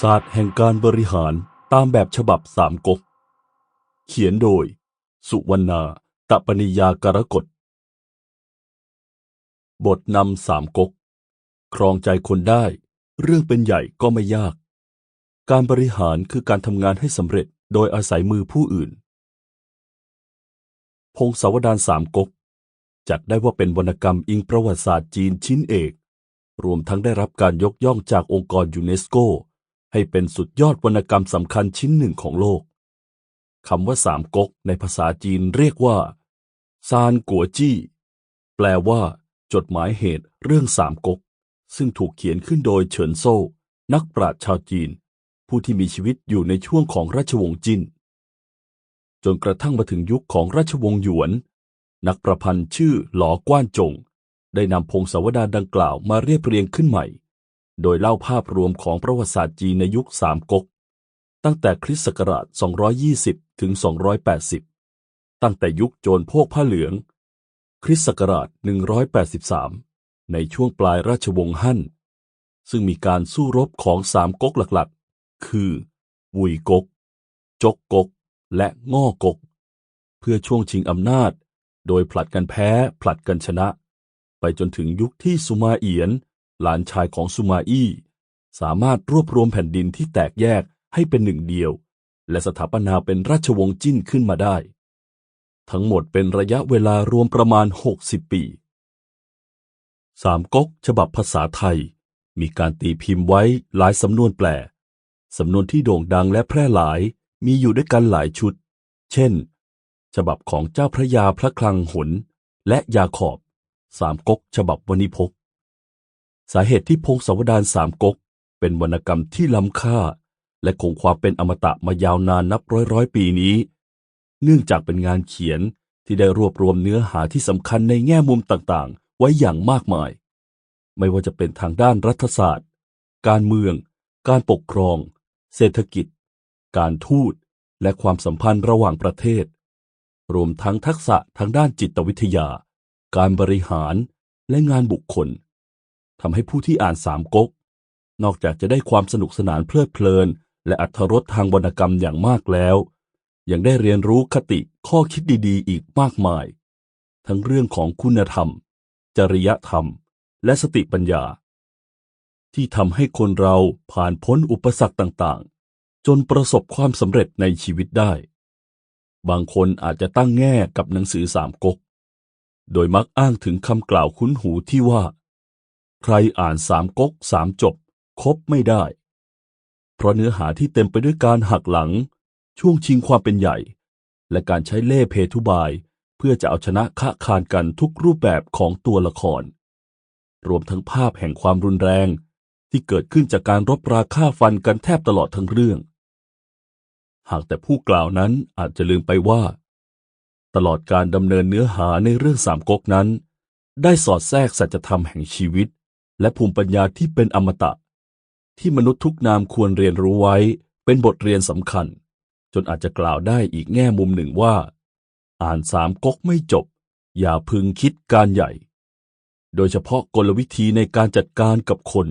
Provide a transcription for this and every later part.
ศาสตร์แห่งการบริหารตามแบบฉบับสามก๊ก เขียนโดย สุวรรณาตปนิยากรกฎ บทนำสามก๊ก ครองใจคนได้ เรื่องเป็นใหญ่ก็ไม่ยาก การบริหารคือการทำงานให้สำเร็จโดยอาศัยมือผู้อื่น พงศาวดารสามก๊กจัดได้ว่าเป็นวรรณกรรมอิงประวัติศาสตร์จีนชิ้นเอก รวมทั้งได้รับการยกย่องจากองค์กรยูเนสโก ให้เป็นสุดยอดวรรณกรรมสำคัญชิ้นหนึ่งของโลกคำว่าสามก๊กในภาษาจีนเรียกว่าซานกัวจี้ แปลว่า จดหมายเหตุเรื่องสามก๊ก ซึ่งถูกเขียนขึ้นโดยเฉินโซ่ นักปราชญ์ชาวจีน ผู้ที่มีชีวิตอยู่ในช่วงของราชวงศ์จินจนกระทั่งมาถึงยุคของราชวงศ์หยวน นักประพันธ์ชื่อหลอกว้านจง ได้นำพงศาวดารดังกล่าวมาเรียบเรียงขึ้นใหม่ โดยเล่าภาพรวมของประวัติศาสตร์จีนในยุคสามก๊ก ตั้งแต่คริสต์ศักราช 220 ถึง 280 ตั้งแต่ยุคโจรพวกผ้าเหลือง คริสต์ศักราช 183 ในช่วงปลายราชวงศ์ฮั่น ซึ่งมีการสู้รบของสามก๊กหลักๆ คือวุยก๊ก จกก๊ก และง่อก๊ก เพื่อช่วงชิงอำนาจ โดยผลัดกันแพ้ ผลัดกันชนะ ไปจนถึงยุคที่สุมาเอียน หลานชายของสุมาอี้ สามารถรวบรวมแผ่นดินที่แตกแยกให้เป็นหนึ่งเดียว และสถาปนาเป็นราชวงศ์จิ้นขึ้นมาได้ ทั้งหมดเป็นระยะเวลารวมประมาณ 60 ปีสามก๊กฉบับภาษาไทย มีการตีพิมพ์ไว้หลายสำนวนแปล สำนวนที่โด่งดังและแพร่หลายมีอยู่ด้วยกันหลายชุด เช่น ฉบับของเจ้าพระยาพระคลังหน และยาขอบ สามก๊กฉบับวณิพก สาเหตุที่พงศาวดารสามก๊กเป็นวรรณกรรมที่ล้ำค่า และคงความเป็นอมตะมายาวนานนับร้อยร้อยปีนี้ เนื่องจากเป็นงานเขียนที่ได้รวบรวมเนื้อหาที่สำคัญในแง่มุมต่างๆ ไว้อย่างมากมาย ไม่ว่าจะเป็นทางด้านรัฐศาสตร์ การเมือง การปกครอง เศรษฐกิจ การทูต และความสัมพันธ์ระหว่างประเทศ รวมทั้งทักษะทางด้านจิตวิทยา การบริหารและงานบุคคลทำให้ผู้ที่อ่านสามก๊ก นอกจากจะได้ความสนุกสนานเพลิดเพลิน และอัธรสทางวรรณกรรมอย่างมากแล้ว ยังได้เรียนรู้คติข้อคิดดีๆ อีกมากมาย ทั้งเรื่องของคุณธรรม จริยธรรม และสติปัญญา ที่ทำให้คนเราผ่านพ้นอุปสรรคต่างๆ จนประสบความสำเร็จในชีวิตได้ บางคนอาจจะตั้งแง่กับหนังสือสามก๊ก โดยมักอ้างถึงคำกล่าวคุ้นหูที่ว่า ใครอ่านสามก๊กสามจบ คบไม่ได้ เพราะเนื้อหาที่เต็มไปด้วยการหักหลัง ช่วงชิงความเป็นใหญ่ และการใช้เล่เพทุบาย เพื่อจะเอาชนะคะคานกันทุกรูปแบบของตัวละคร รวมทั้งภาพแห่งความรุนแรง ที่เกิดขึ้นจากการรบราฆ่าฟันกันแทบตลอดทั้งเรื่อง หากแต่ผู้กล่าวนั้นอาจจะลืมไปว่า ตลอดการดำเนินเนื้อหาในเรื่องสามก๊กนั้น ได้สอดแทรกสัจธรรมแห่งชีวิต และภูมิปัญญาที่เป็นอมตะ ที่มนุษย์ทุกนามควรเรียนรู้ไว้เป็นบทเรียนสำคัญ จนอาจจะกล่าวได้อีกแง่มุมหนึ่งว่า อ่านสามก๊กไม่จบ อย่าพึงคิดการใหญ่ โดยเฉพาะกลวิธีในการจัดการกับคน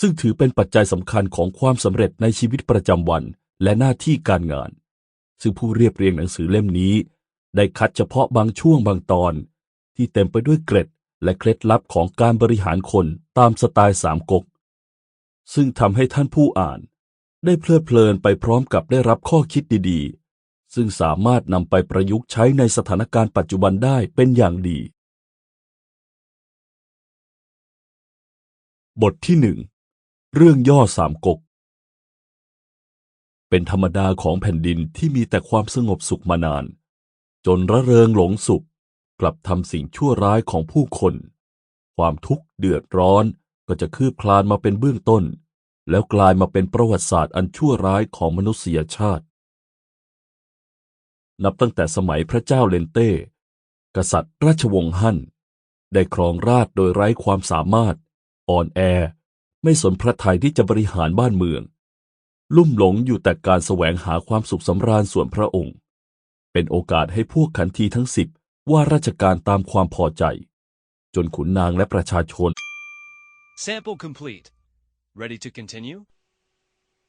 ซึ่งถือเป็นปัจจัยสำคัญของความสำเร็จในชีวิตประจำวันและหน้าที่การงาน ซึ่งผู้เรียบเรียงหนังสือเล่มนี้ ได้คัดเฉพาะบางช่วงบางตอน ที่เต็มไปด้วยเกร็ดและเคล็ดลับของการบริหารคนตามสไตล์สามก๊กซึ่งทำให้ท่านผู้อ่าน ได้เพลิดเพลินไปพร้อมกับได้รับข้อคิดดีๆ ซึ่งสามารถนำไปประยุกต์ใช้ในสถานการณ์ปัจจุบันได้เป็นอย่างดี บทที่หนึ่งเรื่องย่อสามก๊กเป็นธรรมดาของแผ่นดินที่มีแต่ความสงบสุขมานาน จนระเริงหลงสุข กลับทำสิ่งชั่วร้ายของผู้คน ความทุกข์เดือดร้อนก็จะคืบคลานมาเป็นเบื้องต้น แล้วกลายมาเป็นประวัติศาสตร์อันชั่วร้ายของมนุษยชาติ นับตั้งแต่สมัยพระเจ้าเลนเต้ กษัตริย์ราชวงศ์ฮั่น ได้ครองราชโดยไร้ความสามารถ อ่อนแอ ไม่สนพระทัยที่จะบริหารบ้านเมือง ลุ่มหลงอยู่แต่การแสวงหาความสุขสำราญส่วนพระองค์ เป็นโอกาสให้พวกขันทีทั้งสิบว่าราชการตามความพอใจ จนขุนนางและประชาชน Sample complete. Ready to continue?